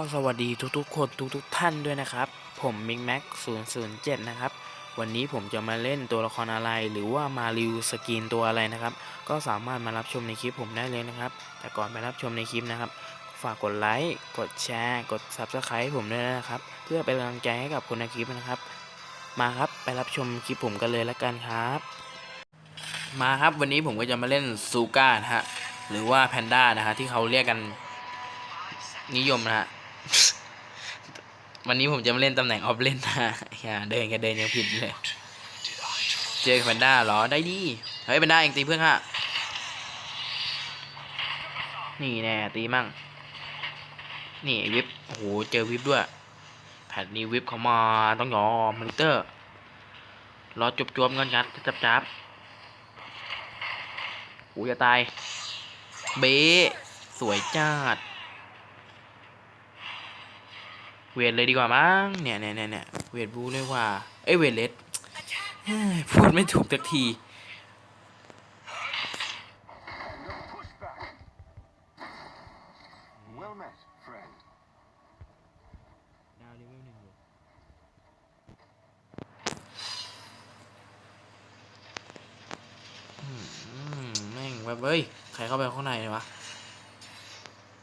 ก็สวัสดีทุกๆคนทุกๆท่านด้วยนะครับ ผมมิกแม็ก007 นะครับ วันนี้ผมจะมาเล่นตัวละครอะไร หรือว่ามารีวิวสกินตัวอะไรนะครับ ก็สามารถมารับชมในคลิปผมได้เลยนะครับ แต่ก่อนไปรับชมในคลิปนะครับ ฝากกดไลค์กดแชร์ กด Subscribe ผมด้วยนะครับ เพื่อเป็นกำลังใจให้กับคนในคลิปนะครับ มาครับไปรับชมคลิปผมกันเลยละกันครับ มาครับวันนี้ผมก็จะมาเล่นซูก้านะฮะหรือว่าแพนด้านะฮะที่เขาเรียกกันนิยมนะฮะ วันนี้ผมจะมาเล่นตำแหน่งออฟเลนนะอย่าเดินกันเดินยังผิดเลย เจอแพนด้าเหรอได้ดีเฮ้ยแพนด้าเองตีเพื่อนฮะนี่แน่ตีมั่ง นี่วิบโอ้โหเจอวิบด้วย แผ่นนี้วิบเขามาต้องยอมมอนิเตอร์ รอจบจวบๆเงินกันจับจับโอ้ยจะตาย เบสวยจัด เวทเลยดีกว่ามั้งเนี่ยเนี่ยเนี่ยเนี่ยเวทบูเลยว่าเอ้ยเวทเลสพูดไม่ถูกสักทีแม่งแบบเฮ้ย ใครเข้าไปข้างในเลยวะ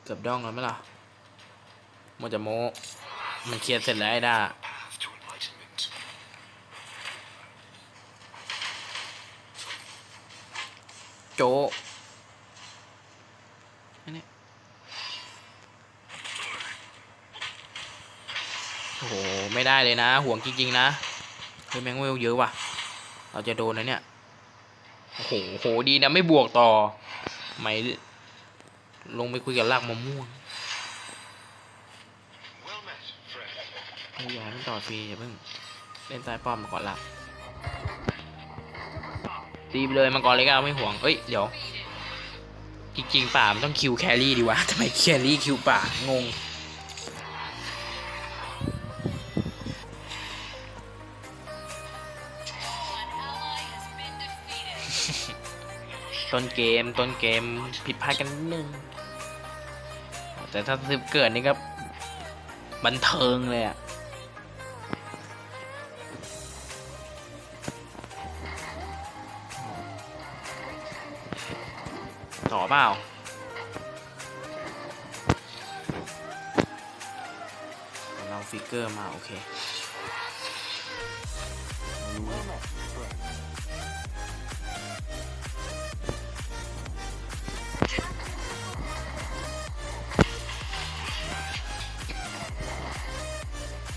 เกือบดองแล้วไหมล่ะมันจะโม มันเคลียร์เสร็จแล้วไอ้ด้า Path to enlightenment. โจอันนี้โอ้โห ไม่ได้เลยนะ ห่วงจริง ๆ นะเฮ้ยแมงเวลเยอะว่ะ เราจะโดนนะเนี่ย โอ้โหโหดีนะไม่บวกต่อ ไม่ ลงไปคุยกับลากมะม่วง ไม่ยากให้มันต่อฟรีอย่าเพิ่งเล่นใต้ป้อมมาก่อนละตีไปเลยมังกรเล็กเอาไม่ห่วงเอ้ยเดี๋ยวจริงๆป่ามันต้องคิวแครี่ดีวะทำไมแครี่คิวป่างงต้นเกมต้นเกมผิดพลาดกันนิดนึง แต่ถ้าซึบเกิดนี่ก็บันเทิงเลยอะ เปล่าเราฟิกเกอร์มาโอเค Well met, friend.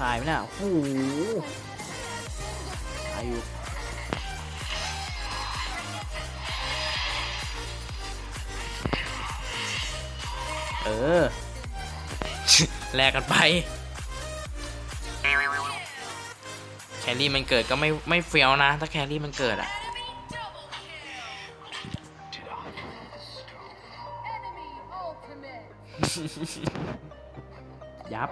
ตายไหมน่ะโอ้โหตายอยู่ เออ แลกกันไป แครี่มันเกิดก็ไม่ไม่เฟี้ยวนะ ถ้าแครี่มันเกิดอะ Did I destroy? Enemy ultimate. ยับ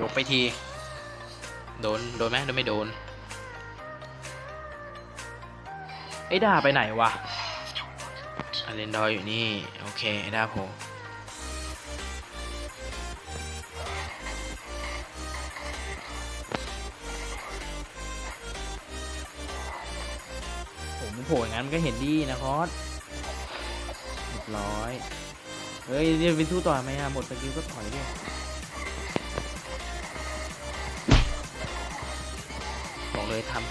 ยกไปที โดน โดนไหมโดนไม่โดน ไอ้ดาไปไหนวะ Path to enlightenment. อาเลนดอยอยู่นี่ โอเค ไอ้ดาโผล่ผมโผล่อย่างนั้นมันก็เห็นดีนะคอสเรียบร้อย เฮ้ยเรียไปสู้ต่อไหมอะหมดสกิลก็ถอยดิ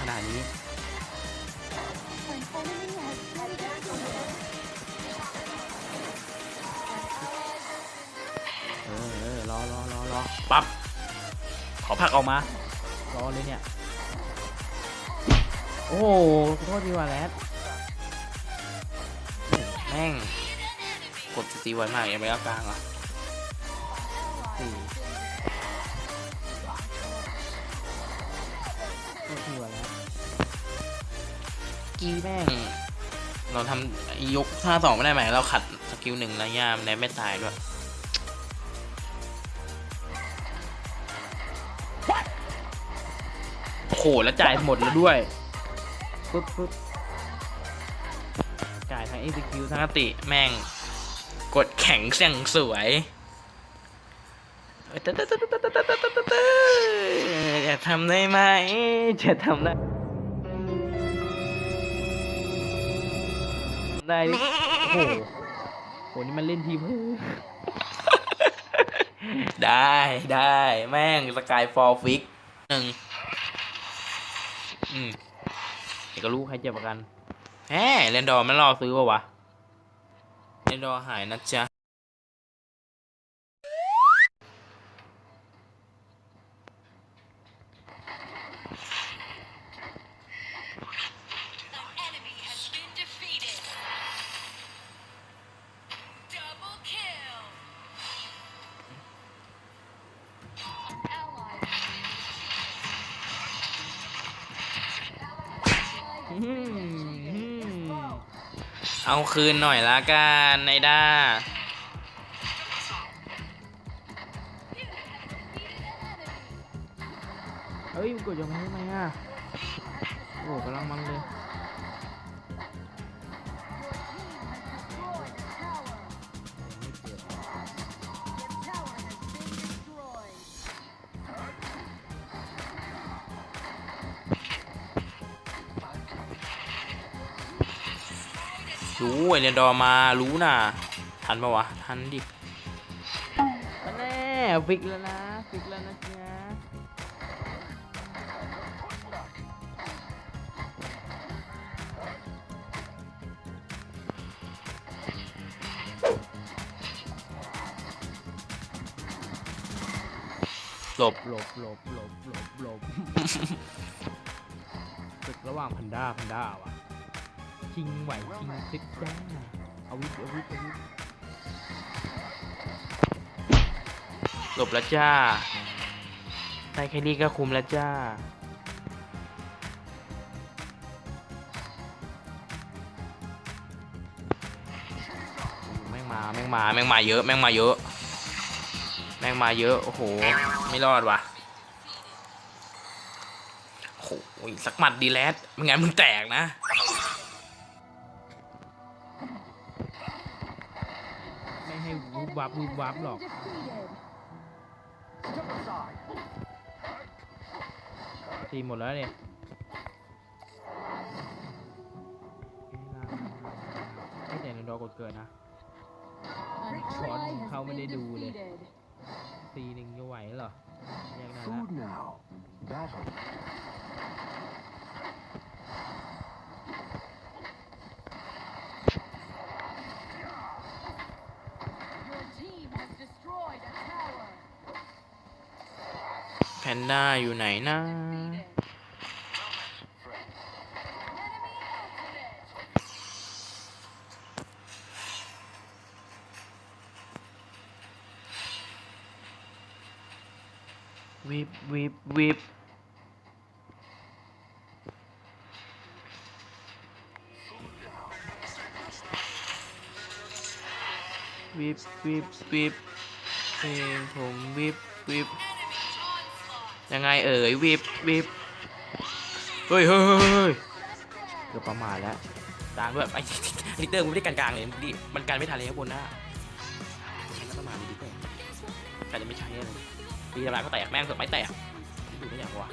นาดนี้ An enemy has been defeated. เออเออรอรอรอรอปั๊บขอผลักออกมารอเลยเนี่ย โอ้โหขอโทษดีว่าแรดแม่ง กดสตีไวมากยังไม่เอากลางเหรอสี่ี้แม่ง เราทำยกท่าสองไม่ได้หมเราขัดสกิลหนึ่งระยะแนไม่ตายด้วยโอ้หแล้วจ่ายหมดแล้วด้วยปุ๊บปุ๊บจ่ายทั้งเอ็กซ์คิวทั้งอติแม่ง กดแข็งเสียงสวยจะทำได้ไหมจะทำได้ ได้ดิโอ้โหโหนี่มันเล่นทีมได้ได้แม่งสกายฟอลฟิกหนึ่งอืมเดี๋ยวก็รู้ใครเจ็บกว่ากันแหมเรนดอร์มันรอซื้อป่าวะเรนดอร์หายนะจ๊ะ เอาคืนหน่อยละกันไนด้าเฮ้ยมึงกดยังไงทำไมอะโอ้กำลังมันเลย รู้ไอเรนดอร์มารู้น่ะ ทันปะวะ ทันดิมาแน่ฟิกแล้วนะฟิกแล้วนะจ๊ะหลบ หลบหลบหลบหลบหลบ ศึกระหว่างพันด้าพันด้าว่ะ ชิงไหวชิงซิกจ้าเอาวิทเอาวิทเอาวิทหลบแล้วจ้าได้แค่นี้ก็คุมแล้วจ้า แม่งมาแม่งมาแม่งมาเยอะแม่งมาเยอะ แม่งมาเยอะ โอ้โห ไม่รอดว่ะโอ้โหสักหมัดดีแลดไม่งั้นมึงแตกนะ วับวูบวับหรอกทีหมดแล้วเนี่ยไม่แต่ในดอกดเกิดนะช้อนเข้าไม่ได้ดูเลยตีหนึ่งจะไหวเหรอแยกได้ละ นด้าอยู่ไหนนะวิบวิบวิบวิบวิบวิบเองผมวิบวิบ ยังไงเอ่ยวิบวิบเฮ้ยเฮ้ยเฮ้ยเฮ้ยเกือบประมาทแล้วต่างด้วยไอ้ลิเตอร์กูไม่ได้กันกลางเลยดิมันกันไม่ทันเลยข้างบนหน้ามันก็ประมาทดิเตอร์กันจะไม่ใช่เลยตีทำลายก็แตกแม่งเสือกไม่แตกดูไม่อยากวะ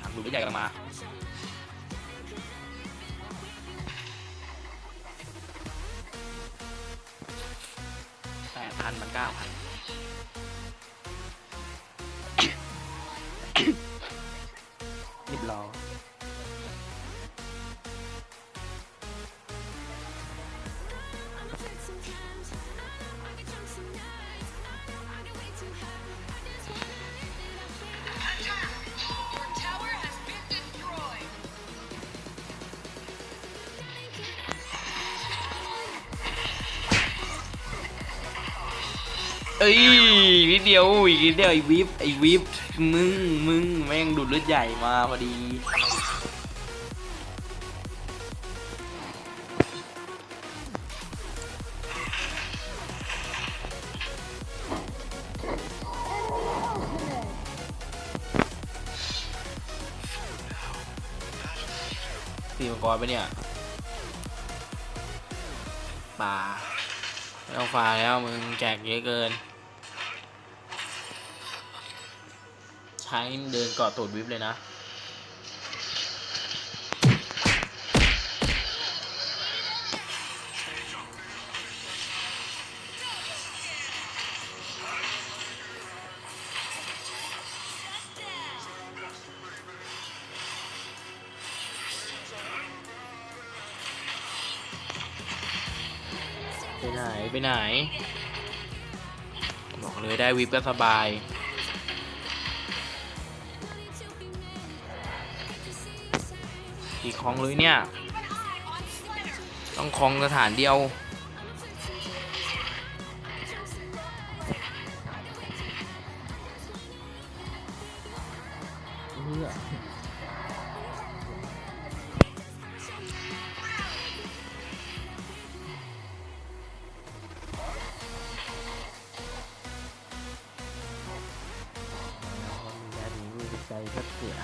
ทางดูไม่ใหญ่กำลังมาแปดพันมันเก้าพัน อ้ยนิดเดียวอีกนิดเดียวไอ้วิบไอ้วิบมึงมึงแม่งดูดเลือดใหญ่มาพอดี Ultimate. ตีมังกรไปเนี่ยป่าไม่ต้องฟาแล้วมึงแจกเยอะเกิน ใช้เดินเกาะตูดวิบเลยนะ ไปไหน ไปไหน บอกเลยได้วิปก็สบาย อีกคลองเลยเนี่ย ต้องคลองสถานเดียวแบบนี้มีใจแทบเสีย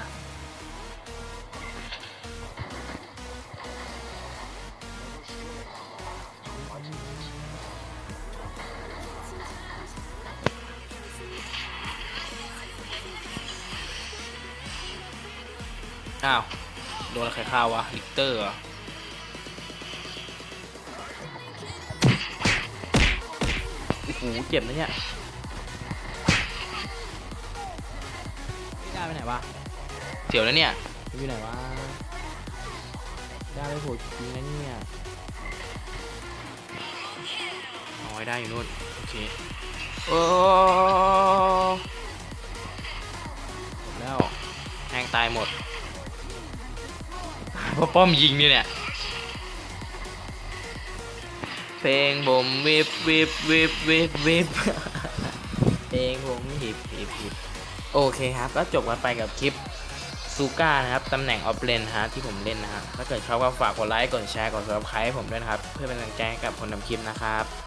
อ้าว โดนใครฆ่าวะ ลิกเตอร์เหรอโอ้โหเจ็บนะเนี่ยได้ไปไหนวะเสียวแล้วเนี่ย อยู่ไหนวะได้ไปโหดจริงนะเนี่ยเอาไว้ได้อยู่นู่น โอเคโอ้หมดแล้วแห้งตายหมด พราป้อมยิงนี่เนี่ย เพลงผมวิบวิบวิบวิบวิบเพลงผมหิบหิบหิบโอเคครับ ก็จบกันไปกับคลิปซูก้านะครับ ตำแหน่งออฟเลนฮะที่ผมเล่นนะฮะถ้าเกิดชอบก็ฝากกดไลค์ กดแชร์ กดซับสไครต์ให้ผมด้วยนะครับ เพื่อเป็นกำลังใจให้กับคนทำคลิปนะครับ